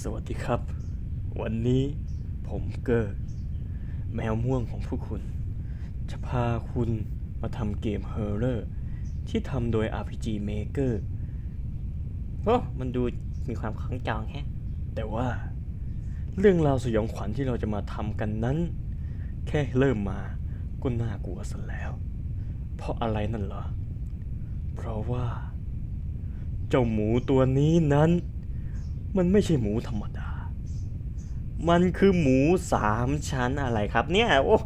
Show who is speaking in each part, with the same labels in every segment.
Speaker 1: สวัสดีครับ วันนี้ผมเกอร์แมวม่วงของผู้คุณ จะพาคุณมาทำเกมเฮอร์เรอร์ที่ทำโดย RPG Maker โอ้มันดูมีความคล้องจองแฮะ แต่ว่าเรื่องราวสยองขวัญที่เราจะมาทำกันนั้น แค่เริ่มมาก็น่ากลัวซะแล้ว เพราะอะไรนั่นเหรอ เพราะว่า เจ้าหมูตัวนี้นั้น มันไม่ใช่หมูธรรมดา มันคือหมูสามชั้นอะไรครับเนี่ย โอ้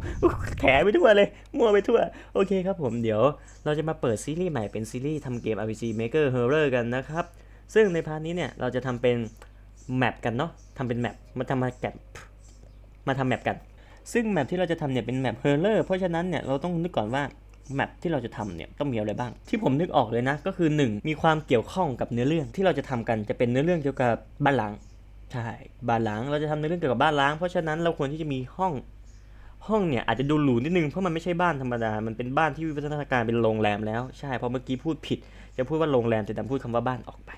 Speaker 1: แถไปทั่วเลย มั่วไปทั่ว โอเคครับผมเดี๋ยวเราจะมาเปิดซีรีส์ใหม่เป็นซีรีส์ทำเกม RPG Maker Horror กันนะครับ ซึ่งในพาร์ทนี้เนี่ย เราจะทำเป็นแมปกันเนาะทำเป็นแมปมาทำมาแกะมาทำแมปกัน ซึ่งแมปที่เราจะทำเนี่ยเป็นแมป Horror เพราะฉะนั้นเนี่ยเราต้องนึกก่อนว่า แมปที่เราจะทำเนี่ยต้องมีอะไรบ้าง ที่ผมนึกออกเลยนะ ก็คือ 1 มีความเกี่ยวข้องกับเนื้อเรื่องที่เราจะทำกันจะเป็นเนื้อเรื่องเกี่ยวกับบ้านล้างใช่บ้านล้างเราจะทำในเรื่องเกี่ยวกับบ้านล้าง เพราะฉะนั้นเราควรที่จะมีห้องห้องเนี่ยอาจจะดูหรูนิดนึงเพราะมันไม่ใช่บ้านธรรมดา มันเป็นบ้านที่วิวัฒนาการเป็นโรงแรมแล้วใช่เพราะเมื่อกี้พูดผิด จะพูดว่าโรงแรมแต่ดันพูดคำว่าบ้านออกไป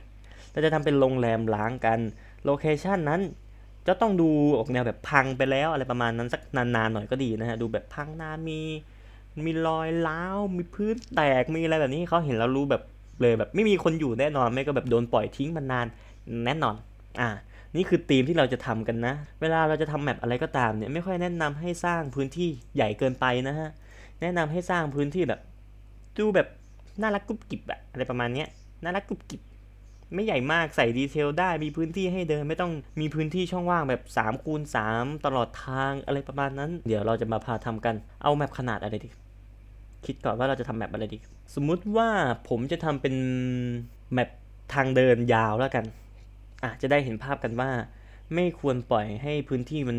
Speaker 1: เราจะทำเป็นโรงแรมล้างกันโลเคชันนั้นจะต้องดูออกแนวแบบพังไปแล้วอะไรประมาณนั้นสักนานๆหน่อยก็ดีนะฮะดูแบบพังนามี มีรอยร้าวมีพื้นแตกมีอะไรแบบนี้เขาเห็นแล้วรู้แบบเลยแบบไม่มีคนอยู่แน่นอนไม่ก็แบบโดนปล่อยทิ้งมานานแน่นอน อ่า นี่คือธีมที่เราจะทำกันนะ เวลาเราจะทำแมปอะไรก็ตามเนี่ยไม่ค่อยแนะนำให้สร้างพื้นที่ใหญ่เกินไปนะฮะแนะนำให้สร้างพื้นที่แบบ ดูแบบน่ารักกุบกิบอะอะไรประมาณเนี้ยน่ารักกุบกิบไม่ใหญ่มากใส่ดีเทลได้มีพื้นที่ให้เดินไม่ต้องมีพื้นที่ช่องว่างแบบ3คูณ3ตลอดทางอะไรประมาณนั้น เดี๋ยวเราจะมาพาทำกันเอาแมปขนาดอะไรดี คิดก่อนว่าเราจะทำแมปอะไรดี สมมุติว่าผมจะทำเป็นแมปทางเดินยาวแล้วกันอะจะได้เห็นภาพกันว่า ไม่ควรปล่อยให้พื้นที่มัน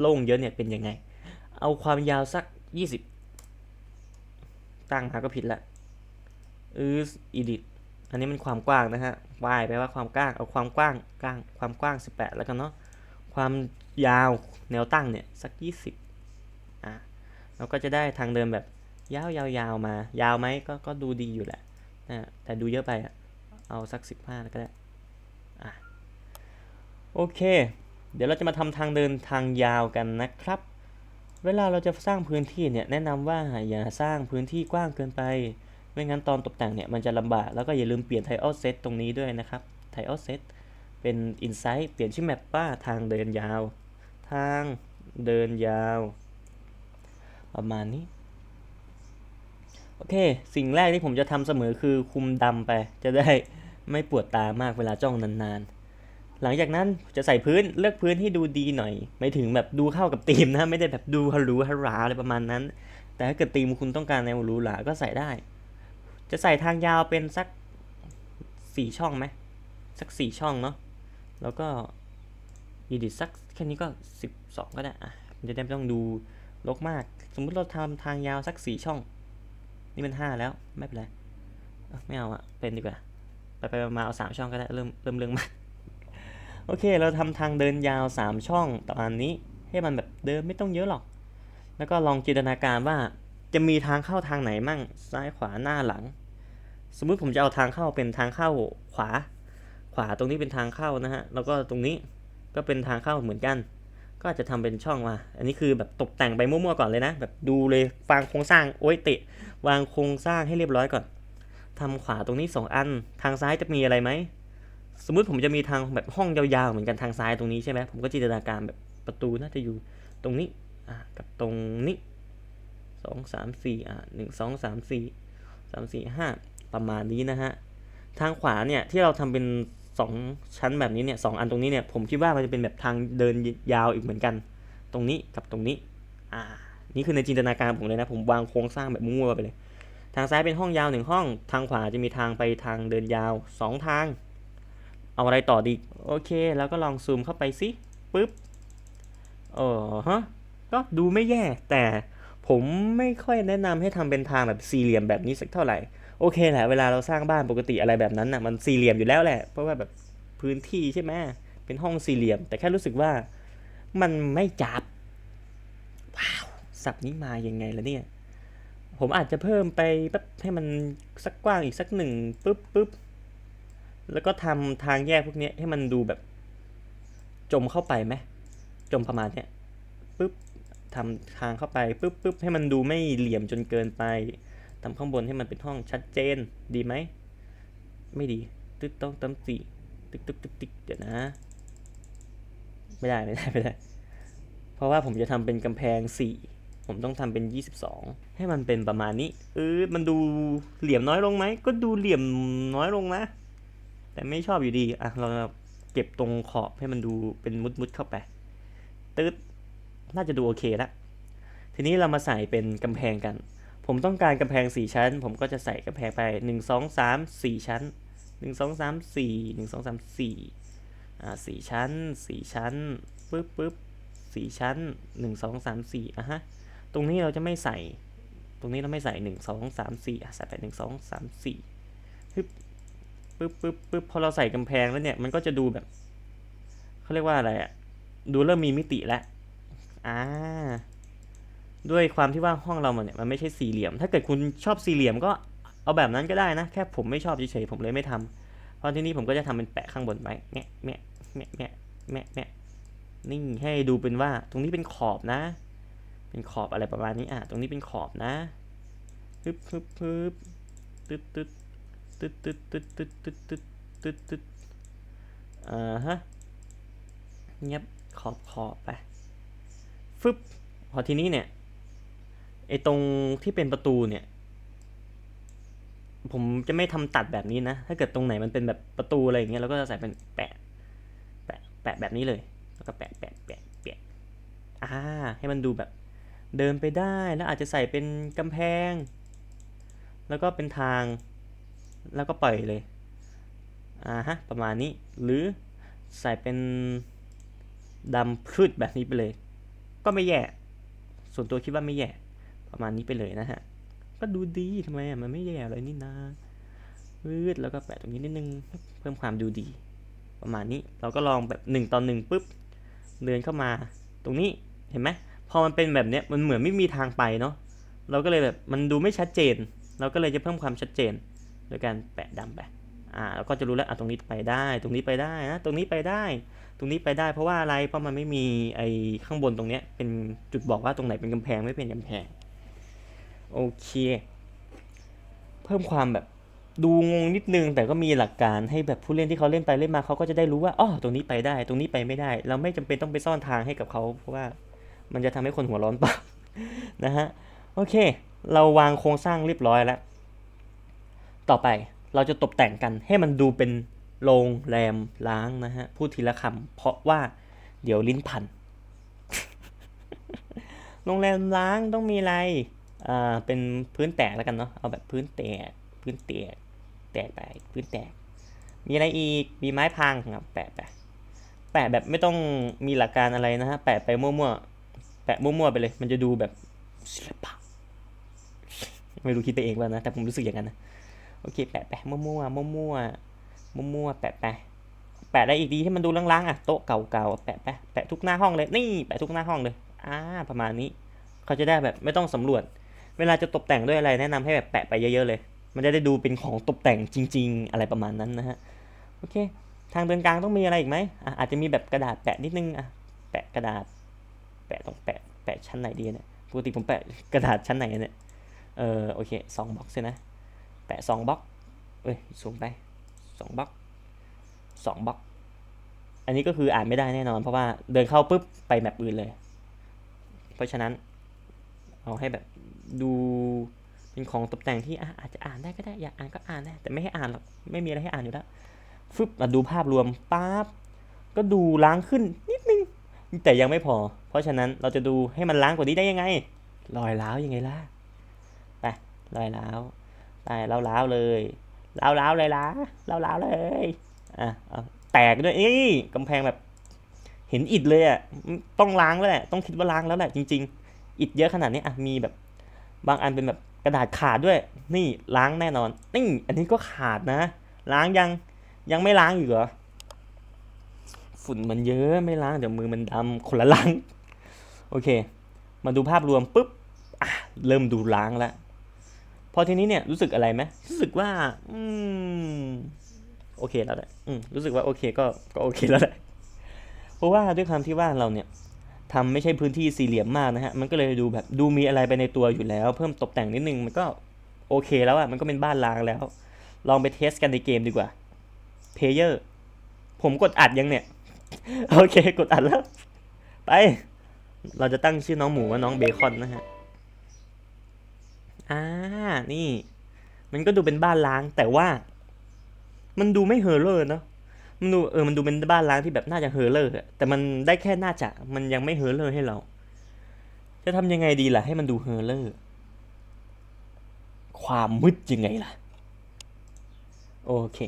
Speaker 1: โล่งเยอะเนี่ยเป็นยังไง เอาความยาวสัก 20 ตั้งมาก็ผิดละอืออีดิอันนี้มันความกว้างนะฮะ y แปลว่าความกว้าง เอาความกว้างกว้าง ความกว้าง 18 แล้วกันเนาะ ความยาวแนวตั้งเนี่ยสัก 20อะเราก็จะได้ทางเดินแบบ ยาวยาวยาวมา ยาวไหมก็ก็ดูดีอยู่แหละนะแต่ดูเยอะไปอะเอาสัก 15แล้วก็ได้อะโอเค เดี๋ยวเราจะมาทำทางเดินทางยาวกันนะครับ เวลาเราจะสร้างพื้นที่เนี่ยแนะนำว่าอย่าสร้างพื้นที่กว้างเกินไป ไม่งั้นตอนตกแต่งเนี่ยมันจะลำบากแล้วก็อย่าลืมเปลี่ยน Tile Set ตรงนี้ด้วยนะครับ Tile Set เป็น Insight เปลี่ยนชื่อแมปว่าทางเดินยาว ทางเดินยาว ประมาณนี้ โอเค สิ่งแรกที่ผมจะทำเสมอคือคุมดำไป จะได้ไม่ปวดตามากเวลาจ้องนานๆ หลังจากนั้นจะใส่พื้นเลือกพื้นที่ดูดีหน่อย ไม่ถึงแบบดูเข้ากับธีมนะ ไม่ได้แบบดูฮารูฮาราอะไรประมาณนั้น แต่ถ้าเกิดธีมคุณต้องการแนวรูหราก็ใส่ได้ จะใส่ทางยาวเป็นสักสี่ช่องไหมสักสี่ช่องเนาะแล้วก็อีดิสักแค่นี้ก็สิบสองก็ได้อะจะได้ไม่ต้องดูรกมาก สมมุติเราทำทางยาวสักสี่ช่อง นี่มันห้าแล้วไม่เป็นไรไม่เอาอะเป็นดีกว่า ไปไปมาเอาสามช่องก็ได้เริ่มเริ่มเรื่องมาโอเค เราทำทางเดินยาวสามช่องประมาณนี้ให้มันแบบเดินไม่ต้องเยอะหรอก แล้วก็ลองจินตนาการว่าจะมีทางเข้าทางไหนมั่งซ้ายขวาหน้าหลัง สมมุติผมจะเอาทางเข้าเป็นทางเข้าขวา ขวาตรงนี้เป็นทางเข้านะฮะแล้วก็ตรงนี้ก็เป็นทางเข้าเหมือนกัน ก็อาจจะทำเป็นช่องมา อันนี้คือแบบตกแต่งไปมั่วๆก่อนเลยนะ แบบดูเลยวางโครงสร้าง โอ้ยเตะ วางโครงสร้างให้เรียบร้อยก่อนทำขวาตรงนี้สองอัน ทางซ้ายจะมีอะไรไหม สมมุติผมจะมีทางแบบห้องยาวๆเหมือนกันทางซ้ายตรงนี้ใช่ไหมผมก็จินตนาการแบบประตูน่าจะอยู่ตรงนี้อ่ากับตรงนี้สองสามสี่อ่าหนึ่งสองสามสี่สามสี่ห้าประมาณนี้นะฮะ ทางขวาเนี่ยที่เราทำเป็น สองชั้นแบบนี้เนี่ยสองอันตรงนี้เนี่ยผมคิดว่ามันจะเป็นแบบทางเดินยาวอีกเหมือนกัน ตรงนี้กับตรงนี้ อ่า นี่คือในจินตนาการผมเลยนะ ผมวางโครงสร้างแบบมั่วไปเลย ทางซ้ายเป็นห้องยาวหนึ่งห้อง ทางขวาจะมีทางไปทางเดินยาวสองทาง เอาอะไรต่อดี โอเค แล้วก็ลองซูมเข้าไปสิปึ๊บเออฮะ ก็ดูไม่แย่ แต่ผมไม่ค่อยแนะนำให้ทำเป็นทางแบบสี่เหลี่ยมแบบนี้สักเท่าไหร่ โอเคแหละเวลาเราสร้างบ้านปกติอะไรแบบนั้นน่ะมันสี่เหลี่ยมอยู่แล้วแหละ เพราะว่าแบบพื้นที่ใช่ไหมเป็นห้องสี่เหลี่ยม แต่แค่รู้สึกว่ามันไม่จับว้าวสับนี้มายังไงล่ะเนี่ย ผมอาจจะเพิ่มไปแบบให้มันสักกว้างอีกสักหนึ่งปุ๊บปุ๊บแล้วก็ทำทางแยกพวกนี้ให้มันดูแบบ จมเข้าไปไหมจมประมาณเนี้ยปุ๊บทำทางเข้าไปปุ๊บปุ๊บให้มันดูไม่เหลี่ยมจนเกินไป ทำข้างบนให้มันเป็นห้องชัดเจนดีไหม ไม่ดี ตึ๊ดต้องตั้มสี่ตึ๊กตึ๊กตึ๊กตึ๊กเดี๋ยวนะ ไม่ได้ไม่ได้ไม่ได้ เพราะว่าผมจะทำเป็นกำแพง4ผมต้องทำเป็น 22 ให้มันเป็นประมาณนี้ เออ มันดูเหลี่ยมน้อยลงไหม ก็ดูเหลี่ยมน้อยลงนะ แต่ไม่ชอบอยู่ดี อะ เราเก็บตรงขอบให้มันดูเป็นมุดๆเข้าไป ตืดน่าจะดูโอเคแล้วทีนี้เรามาใส่เป็นกำแพงกัน ผมต้องการกำแพง 4 ชั้น ผมก็จะใส่กำแพงไป 1 2 3 4 ชั้น 1 2 3 4 1 2 3 4อ่าสี่ชั้นสี่ชั้นปึ๊บปึ๊บสี่ชั้นหนึ่งสองสามสี่อะฮะ ตรงนี้เราจะไม่ใส่ ตรงนี้เราไม่ใส่หนึ่งสองสามสี่ะใส่ไปหนึ่งสองสามสี่ปึ๊บปึ๊บปึ๊บปึ๊บพอเราใส่กำแพงแล้วเนี่ย มันก็จะดูแบบ เขาเรียกว่าอะไรอะดูเริ่มมีมิติแล้วอ่า ด้วยความที่ว่าห้องเรามันเนี่ยมันไม่ใช่สี่เหลี่ยม ถ้าเกิดคุณชอบสี่เหลี่ยมก็เอาแบบนั้นก็ได้นะ แค่ผมไม่ชอบเฉยๆผมเลยไม่ทำเพราะที่นี่ผมก็จะทำเป็นแปะข้างบนไว้แงะแงะแงะแงะแงะแงะนี่ให้ดูเป็นว่าตรงนี้เป็นขอบนะ เป็นขอบอะไรประมาณนี้อะตรงนี้เป็นขอบนะฮึบฮึบฮึบตึ๊ดตึ๊ดตึ๊ดตึ๊ดตึ๊ดตึ๊ดตึ๊ดตึ๊ดตึ๊ดตึ๊ดอ่าฮะเงียบขอบขอบไปฟึบพอทีนี้เนี่ย ไอ้ตรงที่เป็นประตูเนี่ย ผมจะไม่ทำตัดแบบนี้นะ ถ้าเกิดตรงไหนมันเป็นแบบประตูอะไรอย่างเงี้ยเราก็จะใส่เป็นแปะ แปะ แปะแบบนี้เลย แล้วก็แปะแปะแปะแปะอ่า ให้มันดูแบบเดินไปได้แล้วอาจจะใส่เป็นกำแพง แล้วก็เป็นทาง แล้วก็ปล่อยเลย อ่าฮะ ประมาณนี้ หรือใส่เป็นดำพืชแบบนี้ไปเลย ก็ไม่แย่ ส่วนตัวคิดว่าไม่แย่ ประมาณนี้ไปเลยนะฮะ ก็ดูดีทำไมอะมันไม่แย่เลยนี่นะวืดแล้วก็แปะตรงนี้นิดนึง เพิ่มความดูดี ประมาณนี้เราก็ลองแบบ1ต่อหนึ่งปุ๊บเดินเข้ามา ตรงนี้เห็นไหมพอมันเป็นแบบเนี้ยมันเหมือนไม่มีทางไปเนาะเราก็เลยแบบมันดูไม่ชัดเจน เราก็เลยจะเพิ่มความชัดเจน โดยการแปะดำไปอ่าเราก็จะรู้แล้วอะตรงนี้ไปได้ ตรงนี้ไปได้นะตรงนี้ไปได้ ตรงนี้ไปได้ เพราะว่าอะไรเพราะมันไม่มีไอ้ข้างบนตรงเนี้ยเป็นจุดบอกว่าตรงไหนเป็นกำแพงไม่เป็นกำแพง โอเค เพิ่มความแบบดูงงนิดนึง แต่ก็มีหลักการให้แบบผู้เล่นที่เขาเล่นไปเล่นมาเขาก็จะได้รู้ว่าอ๋อตรงนี้ไปได้ ตรงนี้ไปไม่ได้ เราไม่จำเป็นต้องไปซ่อนทางให้กับเขาเพราะว่ามันจะทำให้คนหัวร้อนปล่านะฮะโอเค เราวางโครงสร้างเรียบร้อยแล้ว ต่อไปเราจะตกแต่งกันให้มันดูเป็นโรงแรมล้างนะฮะพูดทีละคำเพราะว่าเดี๋ยวลิ้นพัน โรงแรมล้างต้องมีอะไร อ่าเป็นพื้นแตกแล้วกันเนาะเอาแบบพื้นแตกพื้นแตกแตกไปพื้นแตก มีอะไรอีกมีไม้พังครับแปะไปแปะแบบไม่ต้องมีหลักการอะไรนะฮะแปะไปมั่วๆแปะมั่วๆไปเลย มันจะดูแบบศิลปะไม่รู้คิดไปเองว่านะแต่ผมรู้สึกอย่างนั้นนะโอเค แปะไปมั่วๆมั่วๆมั่วๆแปะไปแปะได้อีกดีให้มันดูล้างๆอะโต๊ะเก่าๆแปะไปแปะทุกหน้าห้องเลยนี่แปะทุกหน้าห้องเลยอ่าประมาณนี้ เขาจะได้แบบไม่ต้องสำรวจ เวลาจะตกแต่งด้วยอะไรแนะนำให้แบบแปะไปเยอะๆเลย มันจะได้ดูเป็นของตกแต่งจริง ๆ อะไรประมาณนั้นนะฮะ โอเค ทางเดินกลางต้องมีอะไรอีกไหมอะอาจจะมีแบบกระดาษแปะนิดนึงอะแปะกระดาษ แปะตรงแปะแปะชั้นไหนดีเนี่ย ปกติผมแปะกระดาษชั้นไหนเนี่ย เออโอเคสองบล็อกใช่นะ แปะสองบล็อกเอ้ยสูงไปสองบล็อกสองบล็อก อันนี้ก็คืออ่านไม่ได้แน่นอน เพราะว่าเดินเข้าปุ๊บไปแบบอื่นเลย เพราะฉะนั้นเอาให้แบบ ดูเป็นของตกแต่งที่อาจจะอ่านได้ก็ได้ อยากอ่านก็อ่านได้ แต่ไม่ให้อ่านหรอก ไม่มีอะไรให้อ่านอยู่แล้ว ฟึบมาดูภาพรวมปั๊บ ก็ดูล้างขึ้นนิดนึง แต่ยังไม่พอ เพราะฉะนั้นเราจะดูให้มันล้างกว่านี้ได้ยังไง รอยร้าวยังไงล่ะ ไป รอยร้าว ไปเล้าร้าวเลยเล้าร้าวเลยล่ะเล้าร้าวเลย อะแตกด้วยเอ้ยกำแพงแบบเห็นอิดเลยอะ ต้องล้างแล้วแหละ ต้องคิดว่าล้างแล้วแหละจริง ๆ อิดเยอะขนาดนี้อะ มีแบบ บางอันเป็นแบบกระดาษขาดด้วย นี่ล้างแน่นอนนี่อันนี้ก็ขาดนะ ล้างยังยังไม่ล้างอยู่เหรอฝุ่นมันเยอะไม่ล้างเดี๋ยวมือมันดำคนละล้างโอเค มาดูภาพรวมปุ๊บอะเริ่มดูล้างแล้วพอทีนี้เนี่ยรู้สึกอะไรไหมรู้สึกว่า อืมโอเคแล้วแหละอืมรู้สึกว่าโอเคก็ก็โอเคแล้วแหละเพราะว่าด้วยความที่ว่าเราเนี่ย ทำไม่ใช่พื้นที่สี่เหลี่ยมมากนะฮะ มันก็เลยดูแบบดูมีอะไรไปในตัวอยู่แล้ว เพิ่มตกแต่งนิดนึง มันก็โอเคแล้วอะมันก็เป็นบ้านล้างแล้ว ลองไปเทสกันในเกมดีกว่าเพเยอร์ผมกดอัดยังเนี่ย โอเคกดอัดแล้ว ไป เราจะตั้งชื่อน้องหมูว่าน้องเบคอนนะฮะ อ่า นี่ มันก็ดูเป็นบ้านล้างแต่ว่า มันดูไม่เฮอร์เลอร์เนอะ มันดูเออมันดูเป็นบ้านล้างที่แบบน่าจะเฮอร์เลอร์แต่มันได้แค่น่าจะมันยังไม่เฮอร์เลอร์ให้เรา จะทำยังไงดีล่ะ ให้มันดูเฮอร์เลอร์ความมืดยังไงล่ะ โอเค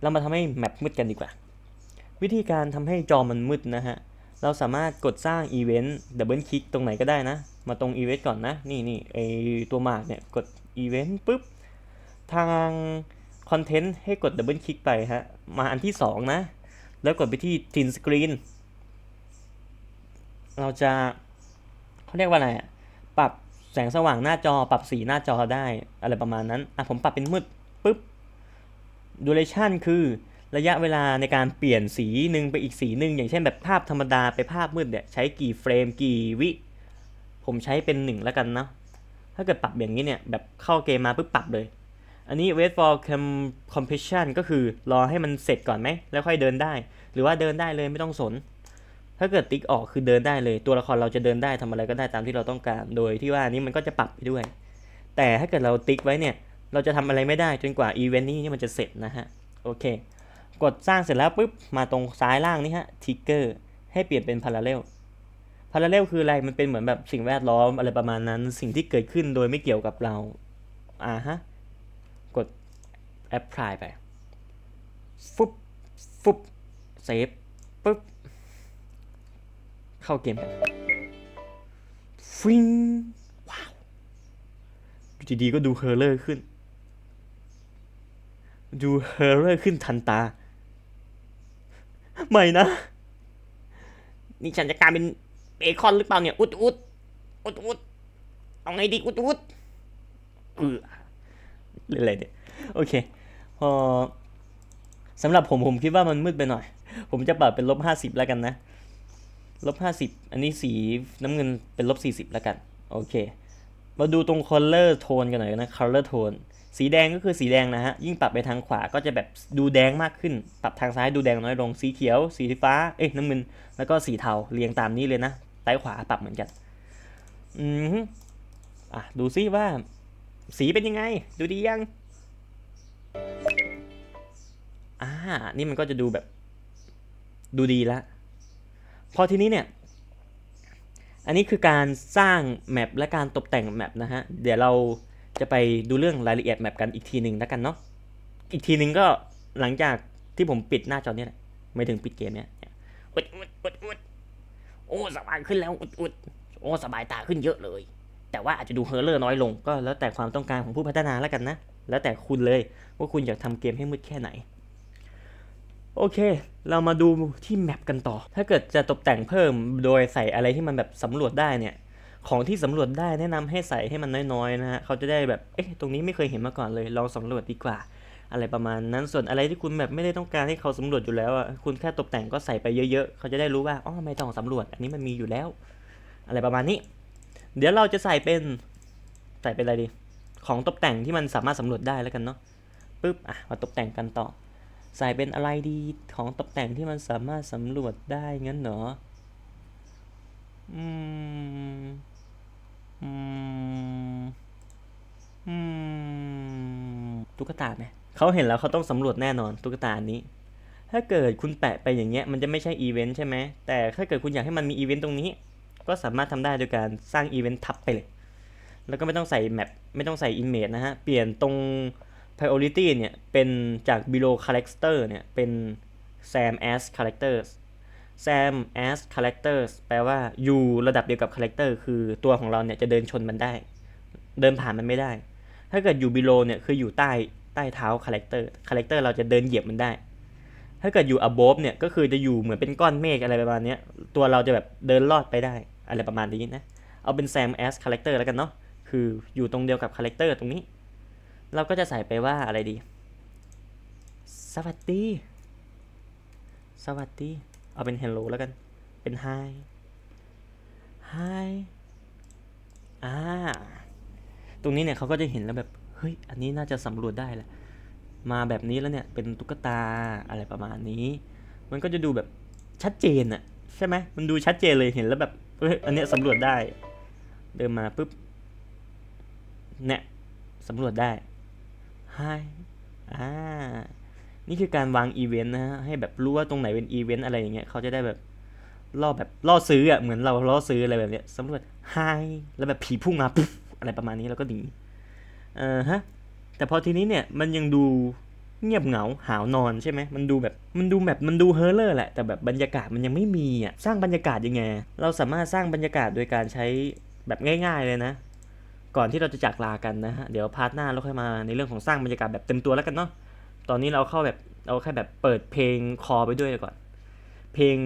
Speaker 1: เรามาทำให้แมปมืดกันดีกว่า วิธีการทำให้จอมันมืดนะฮะ เราสามารถกดสร้างอีเวนต์ดับเบิลคลิกตรงไหนก็ได้นะ มาตรงอีเวนต์ก่อนนะ นี่นี่ไอตัวหมากเนี่ย กดอีเวนต์ปุ๊บ ทาง คอนเทนต์ให้กดดับเบิลคลิกไปฮะ มาอันที่ 2 นะ แล้วกดไปที่ทินสกรีนเราจะเขาเรียกว่าอะไรปรับแสงสว่างหน้าจอปรับสีหน้าจอได้อะไรประมาณนั้น อะผมปรับเป็นมืดปุ๊บ duration คือระยะเวลาในการเปลี่ยนสีหนึ่งไปอีกสีหนึ่งอย่างเช่นแบบภาพธรรมดาไปภาพมืดเนี่ยใช้กี่เฟรมกี่วิ ผมใช้เป็นหนึ่งแล้วกันเนาะถ้าเกิดปรับอย่างนี้เนี่ยแบบเข้าเกมมาปุ๊บปรับเลย อันนี้ wait for completion ก็คือรอให้มันเสร็จก่อนไหม แล้วค่อยเดินได้ หรือว่าเดินได้เลยไม่ต้องสน ถ้าเกิดติ๊กออกคือเดินได้เลย ตัวละครเราจะเดินได้ทำอะไรก็ได้ตามที่เราต้องการ โดยที่ว่านี้มันก็จะปรับไปด้วย แต่ถ้าเกิดเราติ๊กไว้เนี่ย เราจะทำอะไรไม่ได้จนกว่าอีเวนต์นี้นี่มันจะเสร็จนะฮะ โอเค กดสร้างเสร็จแล้วปุ๊บ มาตรงซ้ายล่างนี่ฮะ ทิกเกอร์ ให้เปลี่ยนเป็นพาราเรลพาราเรลคืออะไร มันเป็นเหมือนแบบสิ่งแวดล้อมอะไรประมาณนั้น สิ่งที่เกิดขึ้นโดยไม่เกี่ยวกับเรา อ่าฮะ กด apply ไปฟุบฟุบเซฟปุ๊บ เข้าเกมกันฟิงว้าวอยู่ดีๆก็ดูเฮอร์เลอร์ขึ้น ดูเฮอร์เลอร์ขึ้นทันตา ไม่นะ นี่ฉันจะกลายเป็นเบคอนหรือเปล่าเนี่ย อุดอุดอุดอุดเอาไงดีอุดอุดเออ เรื่ออะไรเนี่ยโอเค พอสำหรับผมผมคิดว่ามันมืดไปหน่อย ผมจะปรับเป็นลบห้าสิบแล้วกันนะลบห้าสิบอันนี้สีน้ำเงินเป็นลบสี่สิบแล้วกัน โอเค มาดูตรง color tone กันหน่อยนะ color tone สีแดงก็คือสีแดงนะฮะ ยิ่งปรับไปทางขวาก็จะแบบดูแดงมากขึ้น ปรับทางซ้ายดูแดงน้อยลง สีเขียว สีฟ้า เอ๊ะน้ำเงิน แล้วก็สีเทาเรียงตามนี้เลยนะซ้ายขวาปรับเหมือนกัน อืมฮึอะ ดูซิว่า สีเป็นยังไง ดูดียัง อ่า นี่มันก็จะดูแบบ ดูดีละ พอทีนี้เนี่ย อันนี้คือการสร้างแมปและการตกแต่งแมปนะฮะ เดี๋ยวเราจะไปดูเรื่องรายละเอียดแมปกันอีกทีหนึ่งแล้วกันเนาะ อีกทีหนึ่งก็หลังจากที่ผมปิดหน้าจอเนี่ยแหละไม่ถึงปิดเกมเนี่ยอุดอุดอุดอุดโอ้สบายขึ้นแล้วอุดอุดโอ้สบายตาขึ้นเยอะเลย แต่ว่าอาจจะดูเฮอร์เลอร์น้อยลง ก็แล้วแต่ความต้องการของผู้พัฒนาแล้วกันนะ แล้วแต่คุณเลยว่าคุณอยากทำเกมให้มืดแค่ไหน โอเค เรามาดูที่แมปกันต่อ ถ้าเกิดจะตกแต่งเพิ่มโดยใส่อะไรที่มันแบบสำรวจได้เนี่ยของที่สำรวจได้แนะนำให้ใส่ให้มันน้อยๆนะฮะเขาจะได้แบบ เอ๊ะ ตรงนี้ไม่เคยเห็นมาก่อนเลย ลองสำรวจดีกว่า อะไรประมาณนั้น ส่วนอะไรที่คุณแบบไม่ได้ต้องการให้เขาสำรวจอยู่แล้วอะ คุณแค่ตกแต่งก็ใส่ไปเยอะๆ เขาจะได้รู้ว่า อ๋อ ไม่ต้องสำรวจ อันนี้มันมีอยู่แล้ว อะไรประมาณนี้ เดี๋ยวเราจะใส่เป็น ใส่เป็นอะไรดี ของตกแต่งที่มันสามารถสำรวจได้แล้วกันเนาะปึ๊บอะมาตกแต่งกันต่อ ใส่เป็นอะไรดีของตกแต่งที่มันสามารถสำรวจได้งั้นเหรออืมอืมอืมตุ๊กตาไหมเขาเห็นแล้วเขาต้องสำรวจแน่นอนตุ๊กตานี้ ถ้าเกิดคุณแปะไปอย่างเงี้ยมันจะไม่ใช่อีเวนต์ใช่ไหมแต่ถ้าเกิดคุณอยากให้มันมีอีเวนต์ตรงนี้ ก็สามารถทำได้โดยการสร้างอีเวนต์ทับไปเลย แล้วก็ไม่ต้องใส่แมปไม่ต้องใส่ image นะฮะ เปลี่ยนตรง priority เนี่ย เป็นจาก below character เนี่ย เป็น sam as characters sam as characters แปลว่าอยู่ระดับเดียวกับ character คือตัวของเราเนี่ยจะเดินชนมันได้ เดินผ่านมันไม่ได้ ถ้าเกิดอยู่ below เนี่ยคืออยู่ใต้ใต้เท้า character character เราจะเดินเหยียบมันได้ ถ้าเกิดอยู่ above เนี่ยก็คือจะอยู่เหมือนเป็นก้อนเมฆอะไรประมาณนี้ตัวเราจะแบบเดินลอดไปได้ อะไรประมาณนี้นะ เอาเป็น sam as character แล้วกันเนาะ คืออยู่ตรงเดียวกับ character ตรงนี้ เราก็จะใส่ไปว่าอะไรดี สวัสดี สวัสดี เอาเป็น hello แล้วกัน เป็น hi hi อ่า ตรงนี้เนี่ยเขาก็จะเห็นแล้วแบบ เฮ้ย อันนี้น่าจะสำรวจได้แหละ มาแบบนี้แล้วเนี่ย เป็นตุ๊กตาอะไรประมาณนี้ มันก็จะดูแบบชัดเจนอะใช่ไหมมันดูชัดเจนเลยเห็นแล้วแบบ ฮ้ยอันเนี้ยสำรวจได้ เดินมาปุ๊บเนี่ยสำรวจได้ hi อ่า นี่คือการวางอีเวนต์นะฮะ ให้แบบรู้ว่าตรงไหนเป็นอีเวนต์อะไรอย่างเงี้ยเขาจะได้แบบล่อแบบล่อซื้ออะ เหมือนเราล่อซื้ออะไรแบบเนี้ยสำรวจ hi แล้วแบบผีพุ่งมาปุ๊บอะไรประมาณนี้แล้วก็หนีเออฮะ แต่พอทีนี้เนี่ยมันยังดู เงียบเหงาหาวนอนใช่ไหมมันดูแบบมันดูแบบมันดูเฮอร์เลอร์แหละแต่แบบบรรยากาศมันยังไม่มีอะสร้างบรรยากาศยังไง เราสามารถสร้างบรรยากาศโดยการใช้แบบง่าย ๆเลยนะ ก่อนที่เราจะจากลากันนะฮะเดี๋ยวพาร์ทหน้าเราค่อยมาในเรื่องของสร้างบรรยากาศแบบเต็มตัวแล้วกันเนาะตอนนี้เราเข้าแบบเราแค่แบบเปิดเพลงคอไปด้วยก่อน เพลง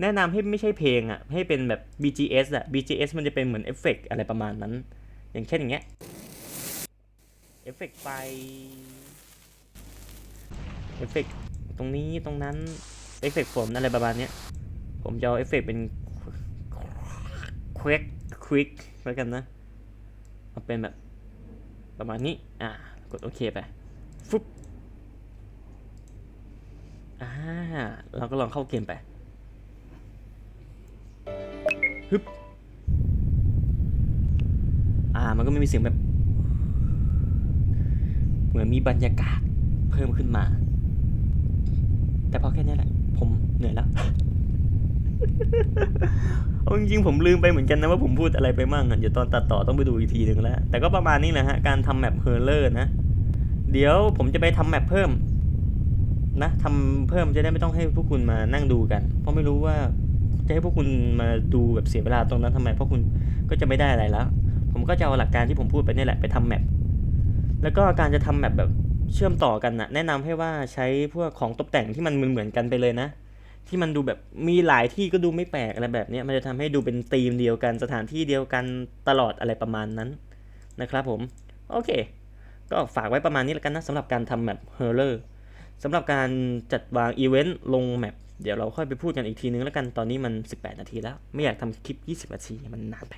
Speaker 1: แนะนำให้ไม่ใช่เพลงอะให้เป็นแบบ BGS อะ BGS มันจะเป็นเหมือนเอฟเฟกต์อะไรประมาณนั้น อย่างเช่นอย่างเงี้ยเอฟเฟกต์ไฟ เอฟเฟกต์ตรงนี้ตรงนั้นเอฟเฟกต์ฝนอะไรประมาณเนี้ยผมจะเอาเอฟเฟกต์เป็นควิกควิกแล้วกันนะเอาเป็นแบบประมาณนี้ อะ กดโอเคไปฟึบอ่าเราก็ลองเข้าเกมไปฮึบอ่า มันก็ไม่มีเสียงแบบ เหมือนมีบรรยากาศเพิ่มขึ้นมา แต่พอแค่นี้แหละ ผมเหนื่อยแล้วเอาจริงๆผมลืมไปเหมือนกันนะว่าผมพูดอะไรไปมั่งอะเดี๋ยวตอนตัดต่อต้องไปดูอีกทีหนึ่งแล้ว แต่ก็ประมาณนี้แหละฮะ การทำแมปเฮอร์เลอร์นะ เดี๋ยวผมจะไปทำแมปเพิ่ม นะทำเพิ่มจะได้ไม่ต้องให้พวกคุณมานั่งดูกัน เพราะไม่รู้ว่าจะให้พวกคุณมาดูแบบเสียเวลาตรงนั้นทำไม เพราะคุณก็จะไม่ได้อะไรแล้ว ผมก็จะเอาหลักการที่ผมพูดไปนี่แหละไปทำแมปแล้วก็การจะทำแมปแบบ เชื่อมต่อกันนะแนะนำให้ว่าใช้พวกของตกแต่งที่มันเหมือนกันไปเลยนะ ที่มันดูแบบมีหลายที่ก็ดูไม่แปลกอะไรแบบนี้มันจะทำให้ดูเป็นธีมเดียวกันสถานที่เดียวกันตลอดอะไรประมาณนั้นนะครับผมโอเค ก็ฝากไว้ประมาณนี้แล้วกันนะสำหรับการทำแมปเฮอร์เลอร์สำหรับการจัดวางอีเวนต์ลงแมปเดี๋ยวเราค่อยไปพูดกันอีกทีนึงแล้วกันตอนนี้มัน 18 นาทีแล้ว ไม่อยากทำคลิป 20 นาทีมันนานไป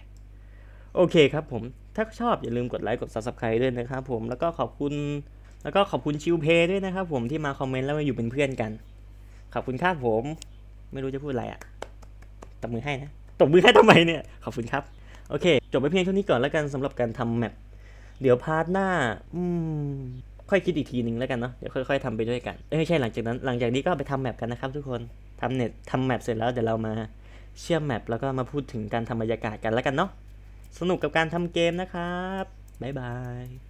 Speaker 1: โอเคครับผม ถ้าชอบอย่าลืมกดไลค์กด subscribe ด้วยนะครับผมแล้วก็ขอบคุณ แล้วก็ขอบคุณชิวเพย์ด้วยนะครับผมที่มาคอมเมนต์แล้วมาอยู่เป็นเพื่อนกัน ขอบคุณครับผม ไม่รู้จะพูดอะไรอะตบมือให้นะตบมือให้ทำไมเนี่ย ขอบคุณครับ โอเค จบไปเพียงเท่านี้ก่อนแล้วกันสำหรับการทำแมปเดี๋ยวพาร์ทหน้า อืม ค่อยคิดอีกทีหนึ่งแล้วกันเนาะเดี๋ยวค่อยๆทำไปด้วยกันไม่ใช่หลังจากนั้น หลังจากนี้ก็ไปทำแมปกันนะครับทุกคนทำเน็ตทำแมปเสร็จแล้วเดี๋ยวเรามาเชื่อมแมปแล้วก็มาพูดถึงการทำบรรยากาศกันแล้วกันเนาะสนุกกับการทำเกมนะครับบ๊ายบาย